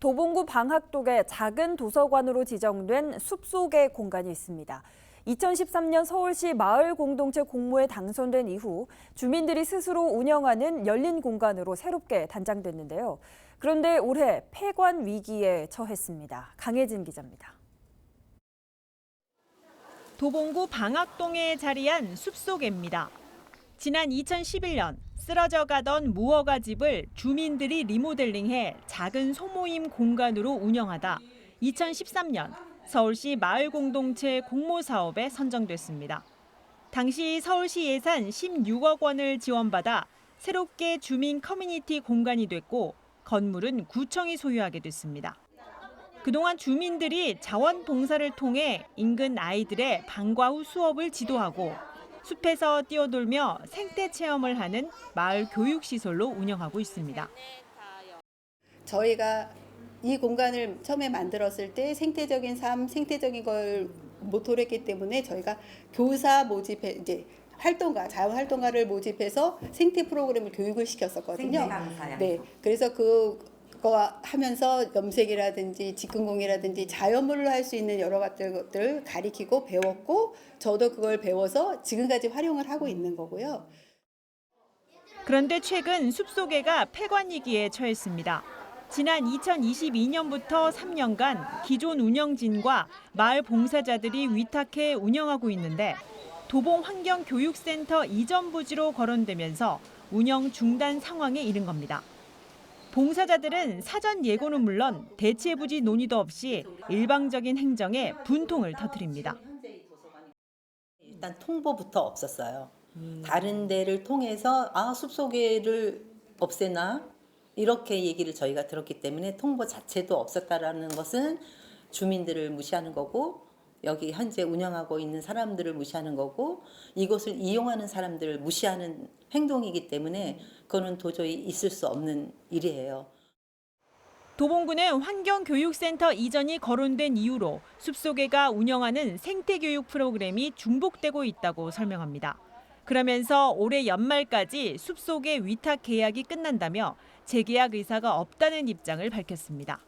도봉구 방학동에 작은 도서관으로 지정된 숲속의 공간이 있습니다. 2013년 서울시 마을 공동체 공모에 당선된 이후 주민들이 스스로 운영하는 열린 공간으로 새롭게 단장됐는데요. 그런데 올해 폐관 위기에 처했습니다. 강혜진 기자입니다. 도봉구 방학동에 자리한 숲속입니다. 지난 2011년 쓰러져 가던 무허가 집을 주민들이 리모델링해 작은 소모임 공간으로 운영하다 2013년 서울시 마을 공동체 공모 사업에 선정됐습니다. 당시 서울시 예산 16억 원을 지원받아 새롭게 주민 커뮤니티 공간이 됐고 건물은 구청이 소유하게 됐습니다. 그동안 주민들이 자원봉사를 통해 인근 아이들의 방과 후 수업을 지도하고 숲에서 뛰어놀며 생태 체험을 하는 마을 교육시설로 운영하고 있습니다. 저희가 이 공간을 처음에 만들었을 때 생태적인 삶, 생태적인 걸 모토로 했기 때문에 저희가 교사 모집해 이제 활동가, 자원 활동가를 모집해서 생태 프로그램을 교육을 시켰었거든요. 강사야. 네. 그래서 그 거 하면서 염색이라든지 직근공이라든지 자연물로 할 수 있는 여러 것들 가리키고 배웠고 저도 그걸 배워서 지금까지 활용을 하고 있는 거고요. 그런데 최근 숲속해가 폐관 위기에 처했습니다. 지난 2022년부터 3년간 기존 운영진과 마을 봉사자들이 위탁해 운영하고 있는데 도봉 환경교육센터 이전 부지로 거론되면서 운영 중단 상황에 이른 겁니다. 봉사자들은 사전 예고는 물론 대체 부지 논의도 없이 일방적인 행정에 분통을 터뜨립니다. 일단 통보부터 없었어요. 다른 데를 통해서 아 숲속에를 없애나 이렇게 얘기를 저희가 들었기 때문에 통보 자체도 없었다라는 것은 주민들을 무시하는 거고 여기 현재 운영하고 있는 사람들을 무시하는 거고 이곳을 이용하는 사람들을 무시하는 행동이기 때문에 그거는 도저히 있을 수 없는 일이에요. 도봉구는 환경교육센터 이전이 거론된 이유로 숲속해가 운영하는 생태교육 프로그램이 중복되고 있다고 설명합니다. 그러면서 올해 연말까지 숲속해 위탁 계약이 끝난다며 재계약 의사가 없다는 입장을 밝혔습니다.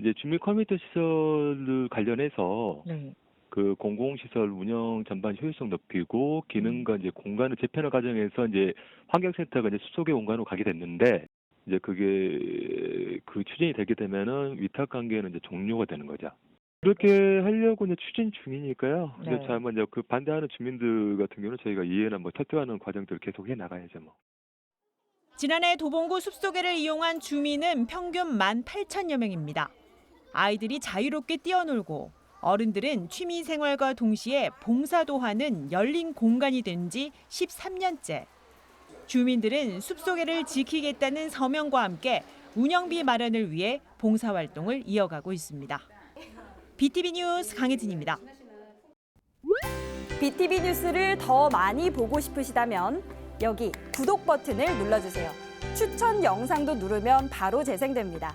이제 주민 커뮤니티 시설 관련해서 네. 그 공공시설 운영 전반 효율성 높이고 기능과 이제 공간을 재편할 과정에서 이제 환경센터가 이제 숲속의 공간으로 가게 됐는데 이제 그게 그 추진이 되게 되면은 위탁 관계는 이제 종료가 되는 거죠. 그렇게 하려고 이제 추진 중이니까요. 이제 네. 참 이제 그 반대하는 주민들 같은 경우는 저희가 이해나 뭐 철저하는 과정들을 계속 해 나가야죠 뭐. 지난해 도봉구 숲속해를 이용한 주민은 평균 18,000여 명입니다. 아이들이 자유롭게 뛰어놀고 어른들은 취미 생활과 동시에 봉사도 하는 열린 공간이 된 지 13년째. 주민들은 숲속해를 지키겠다는 서명과 함께 운영비 마련을 위해 봉사활동을 이어가고 있습니다. BTV 뉴스 강혜진입니다. BTV 뉴스를 더 많이 보고 싶으시다면 여기 구독 버튼을 눌러주세요. 추천 영상도 누르면 바로 재생됩니다.